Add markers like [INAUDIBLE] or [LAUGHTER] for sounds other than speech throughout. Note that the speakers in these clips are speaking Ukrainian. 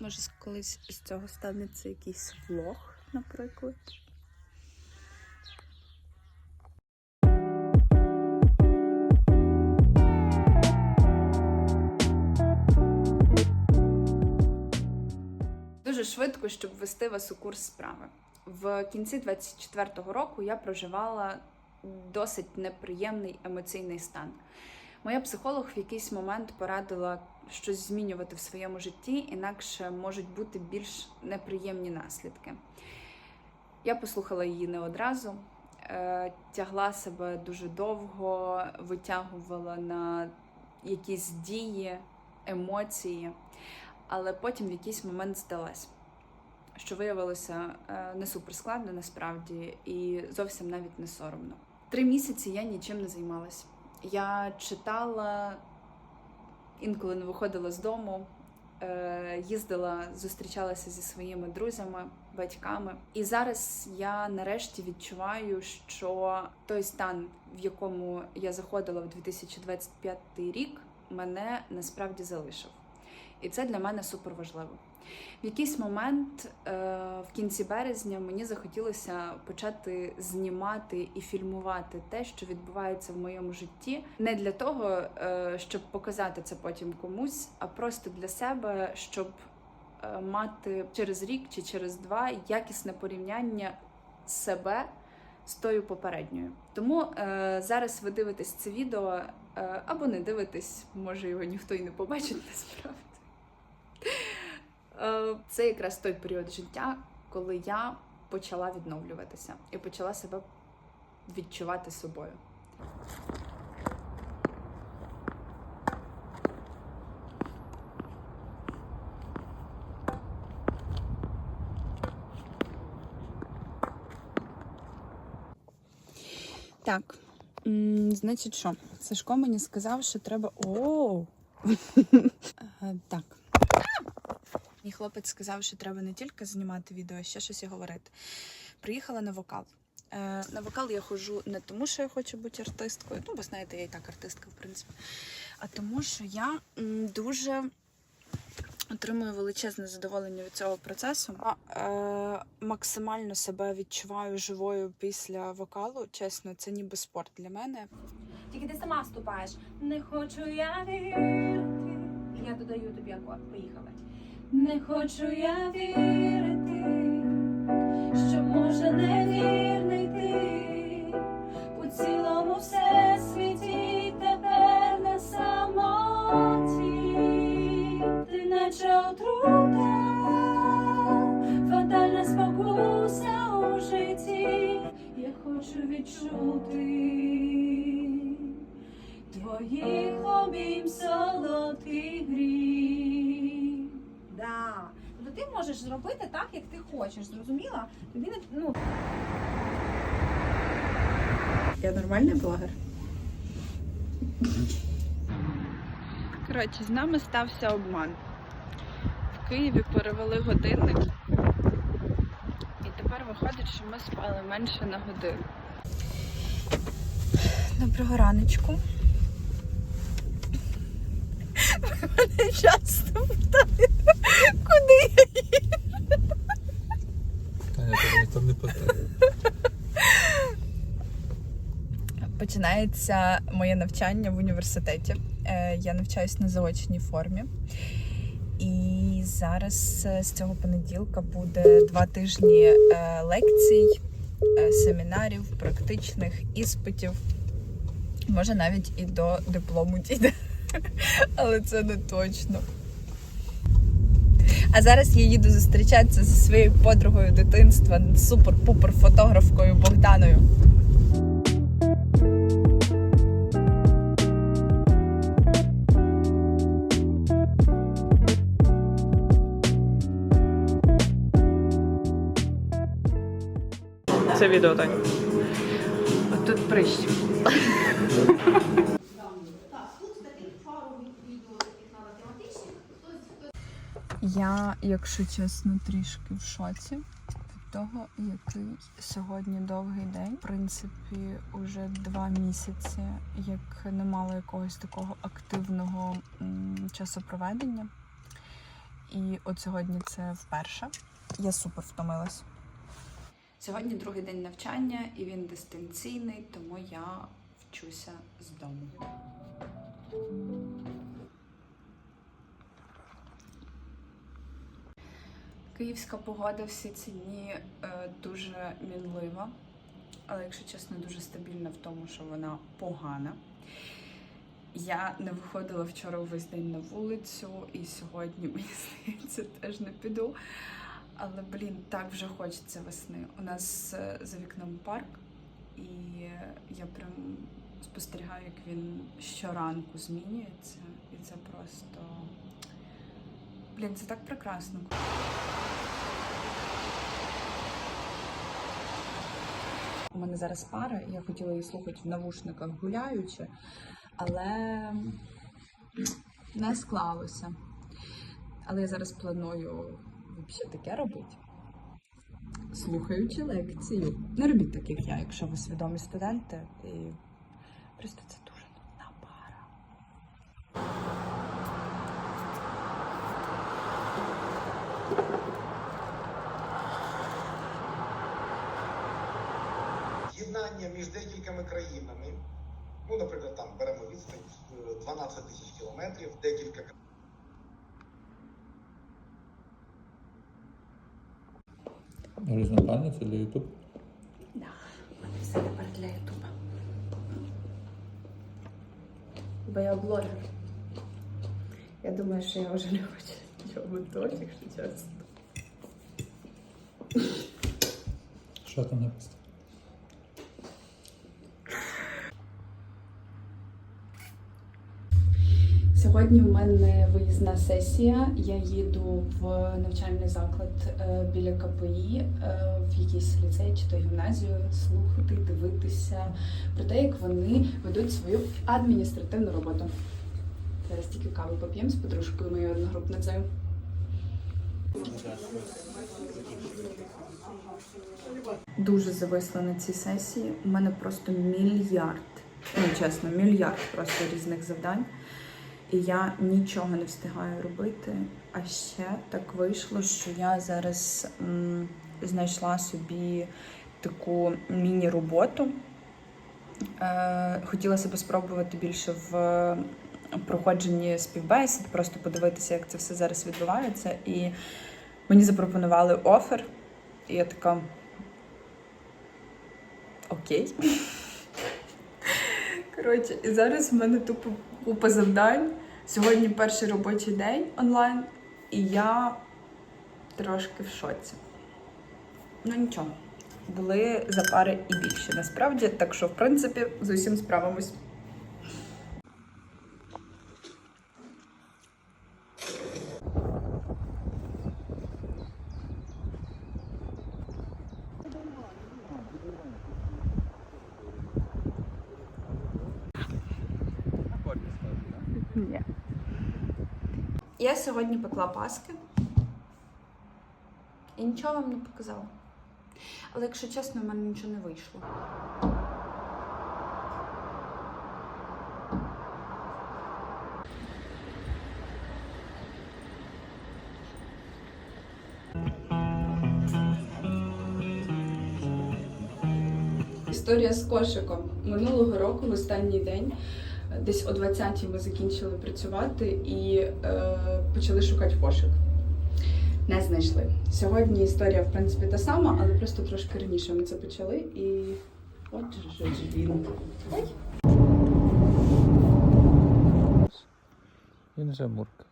Може, колись з цього станеться якийсь влог, наприклад. Дуже швидко, щоб ввести вас у курс справи. В кінці 24-го року я проживала досить неприємний емоційний стан. Моя психолог в якийсь момент порадила щось змінювати в своєму житті, інакше можуть бути більш неприємні наслідки. Я послухала її не одразу, е, тягла себе дуже довго, витягувала на якісь дії, емоції, але потім в якийсь момент здалась, що виявилося е, не суперскладно насправді і зовсім навіть не соромно. Три місяці я нічим не займалась. Я читала, інколи не виходила з дому, е, їздила, зустрічалася зі своїми друзями, батьками. І зараз я нарешті відчуваю, що той стан, в якому я заходила в 2025 рік, мене насправді залишив. І це для мене супер важливо. В якийсь момент е, в кінці березня мені захотілося почати знімати і фільмувати те, що відбувається в моєму житті, не для того, е, щоб показати це потім комусь, а просто для себе, щоб е, мати через рік чи через два якісне порівняння себе з тою попередньою. Тому е, зараз ви дивитесь це відео е, або не дивитесь, може його ніхто і не побачить [LAUGHS] насправді. Е, Це якраз той період життя, коли я почала відновлюватися і почала себе відчувати собою. Так, значить, що? Сашко мені сказав, що треба. О! [LAUGHS] Е, Так. Мій хлопець сказав, що треба не тільки знімати відео, а ще щось і говорити. Приїхала на вокал. Е, на вокал я ходжу не тому, що я хочу бути артисткою, ну, бо знаєте, я і так артистка, в принципі, а тому, що я дуже отримую величезне задоволення від цього процесу. А, е, максимально себе відчуваю живою після вокалу. Чесно, це ніби спорт для мене. Тільки ти сама вступаєш. Не хочу я вірити. Я додаю тобі акорд. Поїхали. Не хочу я вірити, що може невірний ти у цілому всесвіті тепер на самоті. Ти наче отрута, фатальна спокуса у житті. Я хочу відчути твоїх обійм солодкий можеш зробити так, як ти хочеш, зрозуміла? Тобі не ну Я нормальний блогер. Коротше, з нами стався обман. В Києві перевели годинник. І тепер виходить, що ми спали менше на годину. Доброго раночку. [LAUGHS] Мене часто питають, куди я Таня, тобі ніхто не питає. [LAUGHS] Починається моє навчання в університеті. Е, Я навчаюсь на заочній формі. І зараз е, з цього понеділка буде два тижні е, лекцій, семінарів, практичних іспитів. Може, навіть і до диплому дійде. [LAUGHS] Але це не точно. А зараз я їду зустрічатися зі своєю подругою дитинства, супер-пупер фотографкою Богданою. Це відео так. Тут прищ. [LAUGHS] Я, якщо чесно, трішки в шоці від того, який сьогодні довгий день. В принципі, уже два місяці, як не мало якогось такого активного часопроведення. І от сьогодні це вперше. Я супер втомилась. Сьогодні другий день навчання, і він дистанційний, тому я вчуся з дому. Київська погода всі ці дні е, дуже мінлива, але, якщо чесно, дуже стабільна в тому, що вона погана. Я не виходила вчора увесь день на вулицю, і сьогодні, [LAUGHS] мені здається, теж не піду. Але, блін, так вже хочеться весни. У нас е, за вікном парк, і я прям спостерігаю, як він щоранку змінюється. І це просто. Блін, це так прекрасно. У мене зараз пара, я хотіла її слухати в навушниках гуляючи, але не склалося. Але я зараз планую взагалі таке робити. Слухаючи лекцію. Не робіть так, як я, якщо ви свідомі студенти. І просто це дуже нудна пара. Єднання між декількома країнами. Ну, наприклад, там беремо відстань е, 12 тисяч кілометрів, декілька Горизонтально це для YouTube. Да, мене все тепер для Ютуба. Бо я блогер. Я думаю, що я вже не хочу нічого готувати, якщо чесно. Що там написано? Сьогодні в мене виїзна сесія. Я їду в навчальний заклад е, біля КПІ, е, в якийсь ліцей чи то гімназію, слухати, дивитися про те, як вони ведуть свою адміністративну роботу. Зараз тільки каву поп'ємо з подружкою моєю одногрупницею. Дуже зависла на цій сесії. У мене просто мільярд, ну чесно, мільярд просто різних завдань. І я нічого не встигаю робити. А ще так вийшло, що я зараз м, знайшла собі таку міні-роботу. Е, хотіла себе спробувати більше в проходженні співбесід, просто подивитися, як це все зараз відбувається. І мені запропонували офер, і я така. Окей. [LAUGHS] Коротше, і зараз в мене тупо купа завдань. Сьогодні перший робочий день онлайн, і я трошки в шоці. Ну нічого, були запари і більше насправді, так що, в принципі, з усім справимось. Ні. Я сьогодні пекла паски. І нічого вам не показала. Але якщо чесно, в мене нічого не вийшло. Історія з кошиком. Минулого року, в останній день, десь о 20-й ми закінчили працювати і е, почали шукати кошик. Не знайшли. Сьогодні історія, в принципі, та сама, але просто трошки раніше ми це почали і. Отже ж він. Він же мурка.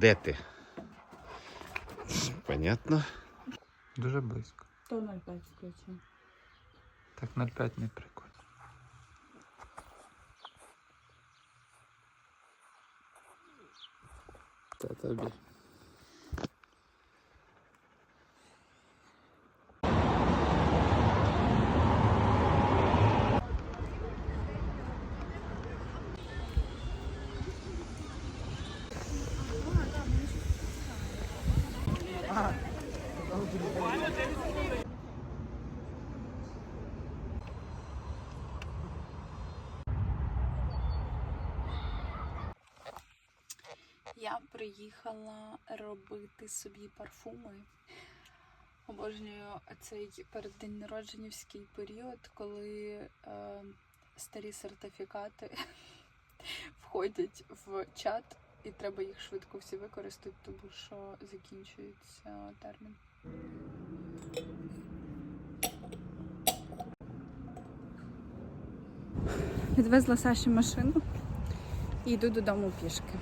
Де ти? Понятно. Дуже близько. То 0,5 включив. Так 0,5 не прикольно. Та тобі. Я приїхала робити собі парфуми. Обожнюю цей переддень період, коли е, старі сертифікати [LAUGHS] входять в чат, і треба їх швидко всі використати, тому що закінчується термін. Відвезла Саші машину і йду додому пішки.